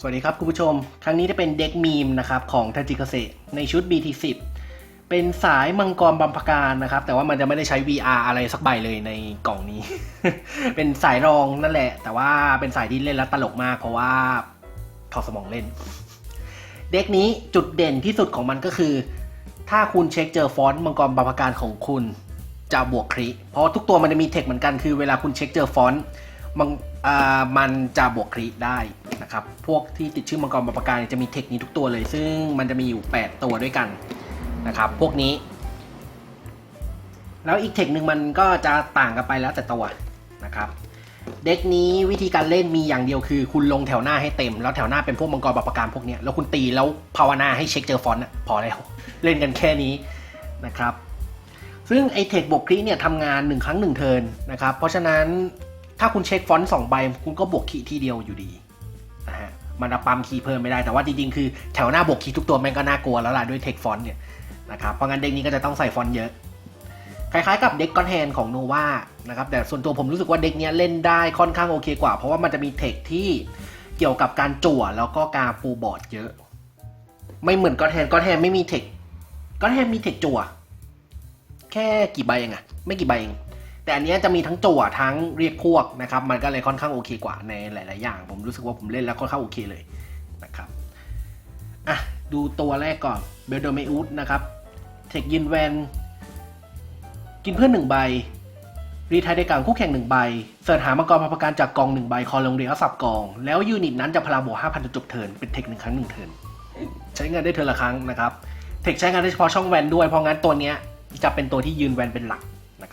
สวัสดีครับคุณผู้ชม ครั้งนี้จะเป็นเด็กมีมนะครับของทัจิเกษในชุด BT10 เป็นสายมังกรบัมพการนะครับ แต่ว่ามันจะไม่ได้ใช้ VR อะไรสักใบเลยในกล่องนี้ เป็นสายรองนั่นแหละ แต่ว่าเป็นสายที่เล่นแล้วตลกมาก เพราะว่าถอดสมองเล่น เด็กนี้จุดเด่นที่สุดของมันก็คือ ถ้าคุณเช็คเจอฟอนต์มังกรบัมพการของคุณจะบวกคริเพราะทุกตัวมันจะมีเทคเหมือนกันคือเวลาคุณเช็คเจอฟอนต์มังอ่ามันจะบวกคริได้ นะครับ พวกที่ติดชื่อมังกรบาปากาเนี่ยจะมีเทคนี้ทุกตัวเลย ซึ่งมันจะมีอยู่ 8 ตัวด้วยกันนะครับ พวกนี้ แล้วอีกเทคหนึ่งมันก็จะต่างกันไปแล้วแต่ตัวนะครับเด็กนี้วิธีการเล่นมีอย่างเดียวคือ คุณลงแถวหน้าให้เต็ม แล้วแถวหน้าเป็นพวกมังกรบาปาการพวกนี้แล้วคุณตีแล้วภาวนาให้เช็คเจอฟอนต์อะพอแล้วเล่นกันแค่นี้นะครับ ซึ่งไอเทคบวกคลิเนี่ยทำงานหนึ่งครั้งหนึ่งเทิร์นนะครับ เพราะฉะนั้นถ้าคุณเช็คฟอนต์สองใบคุณก็บวกคีทีเดียวอยู่ดี มันเอาปั๊มคีย์เพิ่มไม่ได้แต่ว่าจริงๆ คือแถวหน้าบวกคีย์ทุกตัวแม่งก็น่ากลัวแล้วล่ะด้วยเทคฟอนต์เนี่ยนะครับเพราะงั้นเด็กนี้ก็จะต้องใส่ฟอนต์เยอะ คล้าย ๆ กับเด็กก้อนแฮนของโนวานะครับแต่ส่วนตัวผมรู้สึกว่าเด็กเนี้ยเล่นได้ค่อนข้างโอเคกว่า เพราะว่ามันจะมีเทคที่เกี่ยวกับการจั่วแล้วก็การปูบอร์ดเยอะ ไม่เหมือนก้อนแฮนก้อนแฮนไม่มีเทคก้อนแฮนมีเทคจั่ว แค่กี่ใบเองอะไม่กี่ใบเอง แต่อันนี้จะมีทั้งจั่วทั้งเรียกพวกนะครับ มันก็เลยค่อนข้างโอเคกว่าในหลาย ๆ อย่าง ผมรู้สึกว่าผมเล่นแล้วค่อนข้างโอเคเลยนะครับอะดูตัวแรกก่อนเบลโดเมอุสนะครับเทคยินแวนกินเพื่อนหนึ่งใบ รีไทายได้กลางคู่แข่งหนึ่งใบ เสิร์ชหามังกรพาประการจากกองหนึ่งใบ คอลงเรียลสับกอง แล้วยูนิตนั้นจะพลังบวกห้าพันจนจบเทินเป็นเทคหนึ่งครั้งหนึ่งเทินใช้งานได้เทินละครั้งนะครับ เทคใช้งานได้เฉพาะช่องแวนด้วย เพราะงั้นตัวเนี้ยจะเป็นตัวที่ยืนแวนเป็นหลัก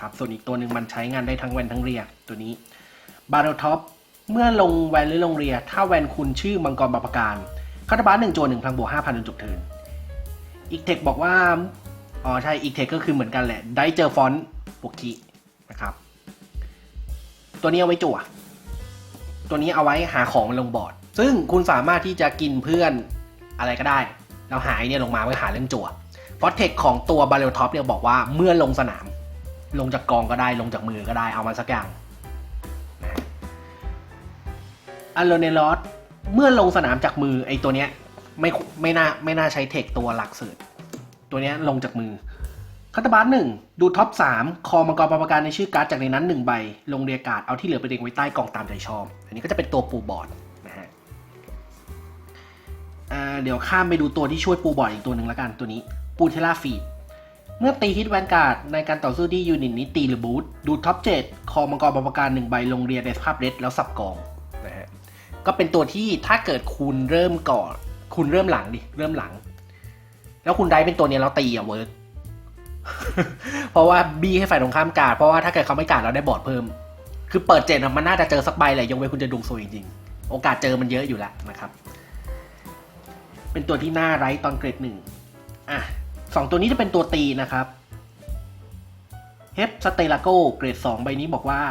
นะครับ ส่วนอีกตัวหนึ่งมันใช้งานได้ทั้งแวนทั้งเรีย ตัวนี้บาร์ l ท็อปเมื่อลงแวนหรือลงเรีย ถ้าแวนคุณชื่อมังกรบาปการคาตาบาร์หนึ่งโจหนึ่งพลังบวกห้าพันจนจบเทินอีกเทคบอกว่า อ๋อใช่ อีกเทคก็คือเหมือนกันแหละ ได้เจอฟอนต์บวกคีนะครับ ตัวนี้เอาไว้จั่ว ตัวนี้เอาไว้หาของลงบอร์ด ซึ่งคุณสามารถที่จะกินเพื่อนอะไรก็ได้แล้วหายเนี่ยลงมาไว้หาเรื่องจั่วเพราะเทคของตัวบาเรลท็อปเนี่ยบอกว่าเมื่อลงสนาม ลงจากกองก็ได้ลงจากมือก็ได้เอามาสักอย่างนะอัลโลเนลอสเมื่อลงสนามจากมือไอ้ตัวเนี้ยไม่ไม่น่าไม่น่าใช้เทคตัวหลักเสิร์ชตัวเนี้ยลงจากมือคัตเตอร์บาร์หนึ่งดูท็อปสามคอมังกรประการในชื่อการ์ดจากในนั้นหนึ่งใบ ลงเรียการ์ดเอาที่เหลือไปเรียงไว้ใต้กล่องตามใจชอบ อันนี้ก็จะเป็นตัวปูบอร์ดนะฮะเดี๋ยวข้ามไปดูตัวที่ช่วยปูบอร์ดอีกตัวหนึ่งแล้วกันตัวนี้ปูเทล่าฟีด เมื่อตีฮิตแวนการ์ดในการต่อสู้ที่ยูนิตนี้ตีหรือบูทดูท็อป7คอมังกรบาปการหนึ่งใบลงเรียนในสภาพเรดแล้วสับกองนะฮะก็เป็นตัวที่ถ้าเกิดคุณเริ่มก่อนคุณเริ่มหลังดิเริ่มหลัง แล้วคุณได้เป็นตัวเนี้ยแล้วตีอะเวิร์กเพราะว่าบีให้ฝ่ายตรงข้ามการ์ดเพราะว่าถ้าเกิดเขาไม่การ์ดเราได้บอร์ดเพิ่ม คือเปิดเจ็ดอะมันน่าจะเจอสักใบแหละยกเว้นคุณจะดวงซวยจริงๆโอกาสเจอมันเยอะอยู่แล้วนะครับ เป็นตัวที่น่าไร้ตอนเกรดหนึ่งอะ สองตัวนี้จะเป็นตัวตีนะครับเฮปสเตลาโกเกรด 2 ใบนี้บอกว่า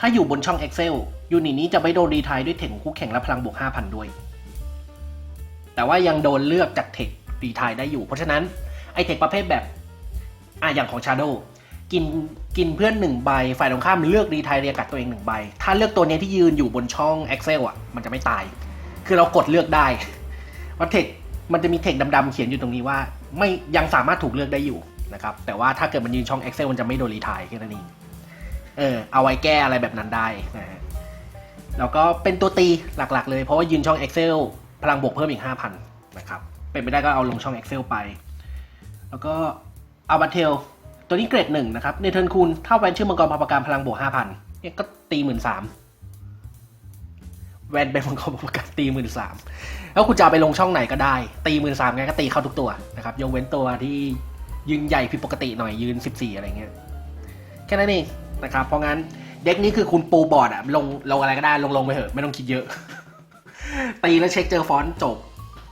ถ้าอยู่บนช่อง Excel ยูนิตนี้จะไม่โดนรีทายด้วยเทคของคู่แข่งและพลังบวก 5,000 ด้วย แต่ว่ายังโดนเลือกจากเทครีทายได้อยู่ เพราะฉะนั้น ไอเทคประเภทแบบอะอย่างของ Shadow กินกินเพื่อนหนึ่งใบ ฝ่ายตรงข้ามเลือกรีทายเรียกัดตัวเองหนึ่งใบ ถ้าเลือกตัวนี้ที่ยืนอยู่บนช่อง Excel อะ มันจะไม่ตาย คือเรากดเลือกได้ว่าเทคมันจะมีเทคดำๆเขียนอยู่ตรงนี้ว่า ไม่ยังสามารถถูกเลือกได้อยู่นะครับ แต่ว่าถ้าเกิดมันยืนช่อง Excel มันจะไม่โดนรีทายแค่นั้นเองเออเอาไว้แก้อะไรแบบนั้นได้นะฮะแล้วก็เป็นตัวตีหลักๆ เลยเพราะว่ายืนช่อง Excel พลังบวกเพิ่มอีก 5,000 นะครับ เป็นไปได้ก็เอาลงช่อง Excel ไป แล้วก็อาบัตเทลตัวนี้เกรดหนึ่งนะครับในเทิร์นคูณถ้าแวนชื่อมังกรพาประการพลังบวก 5,000เนี่ยก็ตีหมื่นสาม แวนเป็นมังกรพาประการตีหมื่นสามแล้วคุณจะเอาไปลงช่องไหนก็ได้ ตีหมื่นสามไงก็ตีเข้าทุกตัวนะครับยกเว้นตัวที่ยืนใหญ่ผิดปกติหน่อยยืน 14 อะไรเงี้ยแค่นั้นเองนะครับเพราะงั้นเด็กนี้คือคุณปูบอร์ดอะลงลงอะไรก็ได้ลงลงไปเถอะไม่ต้องคิดเยอะ ตีแล้วเช็คเจอฟอนต์จบ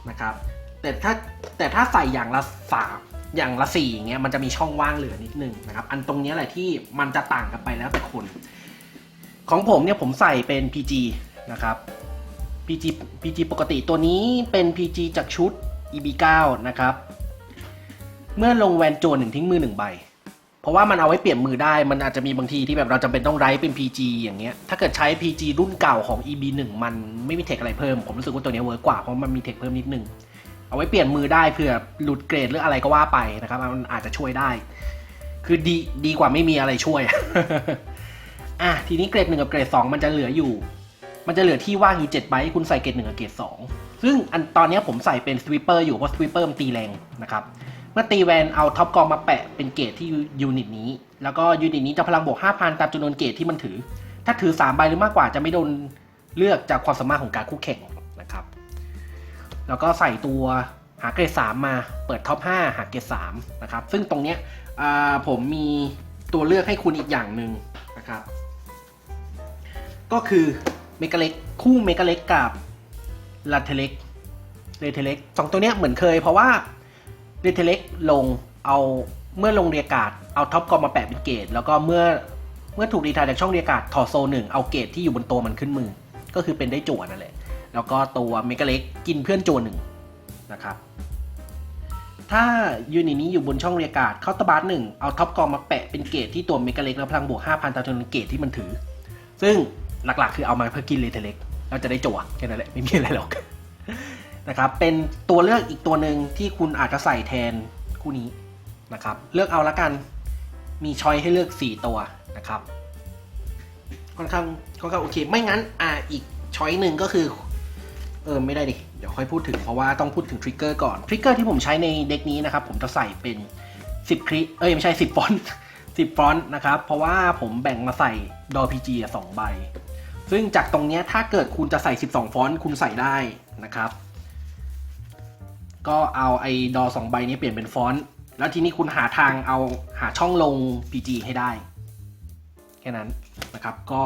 นะครับ แต่ถ้าแต่ถ้าใส่อย่างละสามอย่างละสี่อย่างเงี้ยมันจะมีช่องว่างเหลือนิดนึงนะครับ อันตรงนี้แหละที่มันจะต่างกันไปแล้วแต่คน ของผมเนี่ยผมใส่เป็น PG นะครับ PG PG ปกติตัวนี้เป็น PG จากชุด EB9 นะครับ เมื่อลงแวนโจนหนึ่งทิ้งมือหนึ่งใบ เพราะว่ามันเอาไว้เปลี่ยนมือได้ มันอาจจะมีบางทีที่แบบเราจำเป็นต้องไร้เป็น PG อย่างเงี้ย ถ้าเกิดใช้ PG รุ่นเก่าของ EB1 มันไม่มีเทคอะไรเพิ่ม ผมรู้สึกว่าตัวนี้เวิร์กกว่าเพราะมันมีเทคเพิ่มนิดนึง เอาไว้เปลี่ยนมือได้เผื่อหลุดเกรดหรืออะไรก็ว่าไปนะครับ มันอาจจะช่วยได้ คือดีดีกว่าไม่มีอะไรช่วย อะทีนี้เกรดหนึ่งกับเกรดสองมันจะเหลืออยู่ มันจะเหลือที่ว่างอยู่7ใบให้คุณใส่เกรดหนึ่งกับเกรดสองซึ่งอันตอนนี้ผมใส่เป็นสวิปเปอร์อยู่เพราะสวิปเปอร์มันตีแรงนะครับเมื่อตีแวนเอาท็อปกองมาแปะเป็นเกรดที่ยูนิตนี้ แล้วก็ยูนิตนี้จะพลังบวก5,000ตามจำนวนเกรดที่มันถือ ถ้าถือ3ใบหรือมากกว่าจะไม่โดนเลือกจากความสามารถของการคู่แข่งนะครับ แล้วก็ใส่ตัวหาเกรด3มาเปิดท็อป5หาเกรด3นะครับ ซึ่งตรงเนี้ยผมมีตัวเลือกให้คุณอีกอย่างหนึ่งนะครับ ก็คือ เมกาเล็กคู่เมกาเล็กกับลาเทเล็กเลเทเล็กสองตัวเนี้ยเหมือนเคยเพราะว่าเลเทเล็กลงเอาเมื่อลงเรียกาดเอาท็อปกอมมาแปะเป็นเกรดแล้วก็เมื่อเมื่อถูกรีทายจากช่องเรียกาดถอดโซหนึ่งเอาเกรดที่อยู่บนตัวมันขึ้นมือ ก็คือเป็นได้จั่วนั่นแหละแล้วก็ตัวเมกาเล็กกินเพื่อนจั่วหนึ่งนะครับถ้ายูนิตนี้อยู่บนช่องเรียกาดเข้าตบาร์หนึ่งเอาท็อปกองมาแปะเป็นเกรดที่ตัวเมกาเล็กแล้วพลังบวก5,000ตามจำนวนเกรดที่มันถือ ซึ่ง หลักๆ คือเอามาเพื่อกินเลเทเล็กเราจะได้จั่วแค่นั้นแหละไม่มีอะไรหรอกนะครับเป็นตัวเลือกอีกตัวหนึ่งที่คุณอาจจะใส่แทนคู่นี้นะครับ เลือกเอาละกันมีช้อยให้เลือก 4 ตัวนะครับ ค่อนข้างค่อนข้างโอเค ไม่งั้นอ่าอีกช้อยหนึ่งก็คือ เออไม่ได้ดิเดี๋ยวค่อยพูดถึงเพราะว่าต้องพูดถึงทริกเกอร์ก่อนทริกเกอร์ที่ผมใช้ในเด็กนี้นะครับ ผมจะใส่เป็น 10คลิเอ้ยไม่ใช่ 10ฟอนต์10ฟอนต์นะครับ เพราะว่าผมแบ่งมาใส่ดอ PG อะสองใบ ซึ่งจากตรงนี้ถ้าเกิดคุณจะใส่ 12 ฟอนต์คุณใส่ได้นะครับ ก็เอาไอ้ดอสองใบนี้เปลี่ยนเป็นฟอนต์แล้วทีนี้คุณหาทางเอาหาช่องลง PG ให้ได้ แค่นั้นนะครับ ก็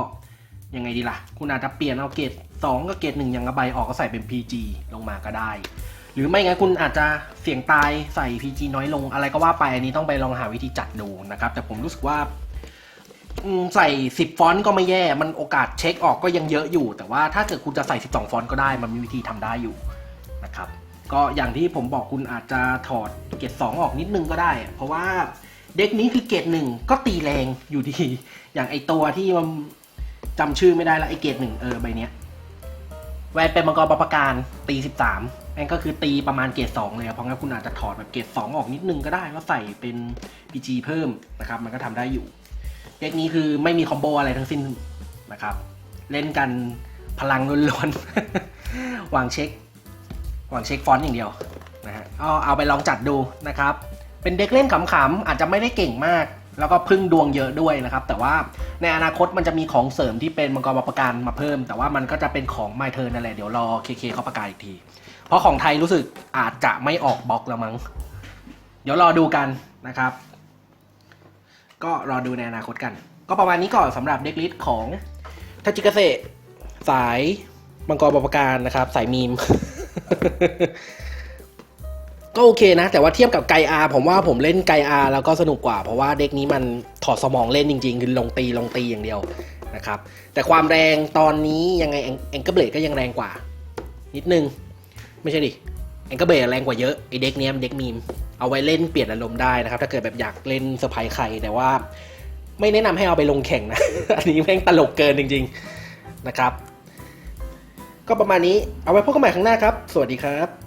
ยังไงดีล่ะ คุณอาจจะเปลี่ยนเอาเกรด2กับเกรด1อย่างละใบออกก็ใส่เป็น PG ลงมาก็ได้ หรือไม่งั้นคุณอาจจะเสี่ยงตายใส่ PG น้อยลงอะไรก็ว่าไปอันนี้ต้องไปลองหาวิธีจัดดูนะครับ แต่ผมรู้สึกว่า อืมใส่ 10 ฟอนต์ก็ไม่แย่ มันโอกาสเช็คออกก็ยังเยอะอยู่ แต่ว่าถ้าเกิดคุณจะใส่ 12 ฟอนต์ก็ได้ มันมีวิธีทำได้อยู่นะครับ ก็อย่างที่ผมบอกคุณอาจจะถอดเกรด2 ออกนิดนึงก็ได้ เพราะว่าเด็กนี้คือเกรดหนึ่งก็ตีแรงอยู่ดี อย่างไอตัวที่มันจำชื่อไม่ได้ละไอเกรดหนึ่งเออใบเนี้ย แวนเป็นมังกรปประการตีสิบสามนั่นก็คือตีประมาณเกรดสองเลยอะเพราะงั้นคุณอาจจะถอดแบบเกรดสองออกนิดนึงก็ได้ แล้วใส่เป็น PG เพิ่มนะครับ มันก็ทำได้อยู่ เด็กนี้คือไม่มีคอมโบอะไรทั้งสิ้นนะครับ เล่นกันพลังล้วนๆวางเช็ควางเช็คฟอนต์อย่างเดียวนะฮะเอาเอาไปลองจัดดูนะครับ เป็นเด็กเล่นขำๆอาจจะไม่ได้เก่งมาก แล้วก็พึ่งดวงเยอะด้วยนะครับ แต่ว่าในอนาคตมันจะมีของเสริมที่เป็นมังกรประการมาเพิ่ม แต่ว่ามันก็จะเป็นของไมเทอร์นั่นแหละเดี๋ยวรอเคเคเขาประกาศอีกที เพราะของไทยรู้สึกอาจจะไม่ออกบล็อกแล้วมั้งเดี๋ยวรอดูกันนะครับ ก็รอดูในอนาคตกัน ก็ประมาณนี้ก่อนสำหรับเด็กลิสต์ของทัจิกาเซสายมังกรประการนะครับ สายมีม ก็โอเคนะ แต่ว่าเทียบกับไกอาผมว่าผมเล่นไกอาแล้วก็สนุกกว่า เพราะว่าเด็กนี้มันถอดสมองเล่นจริงๆ คือลงตีลงตีอย่างเดียวนะครับ แต่ความแรงตอนนี้ยังไงแองเกิลเบลดก็ยังแรงกว่า นิดนึง ไม่ใช่ดิ แองเกิลเบรดแรงกว่าเยอะไอเด็กเนี้ยมันเด็กมีมเอาไว้เล่นเปลี่ยนอารมณ์ได้นะครับ ถ้าเกิดแบบอยากเล่นเซอร์ไพรส์ใครแต่ว่า ไม่แนะนำให้เอาไปลงแข่งนะ อันนี้แม่งตลกเกินจริง ๆนะครับ ก็ประมาณนี้เอาไว้พบกันใหม่ครั้งหน้าครับ สวัสดีครับ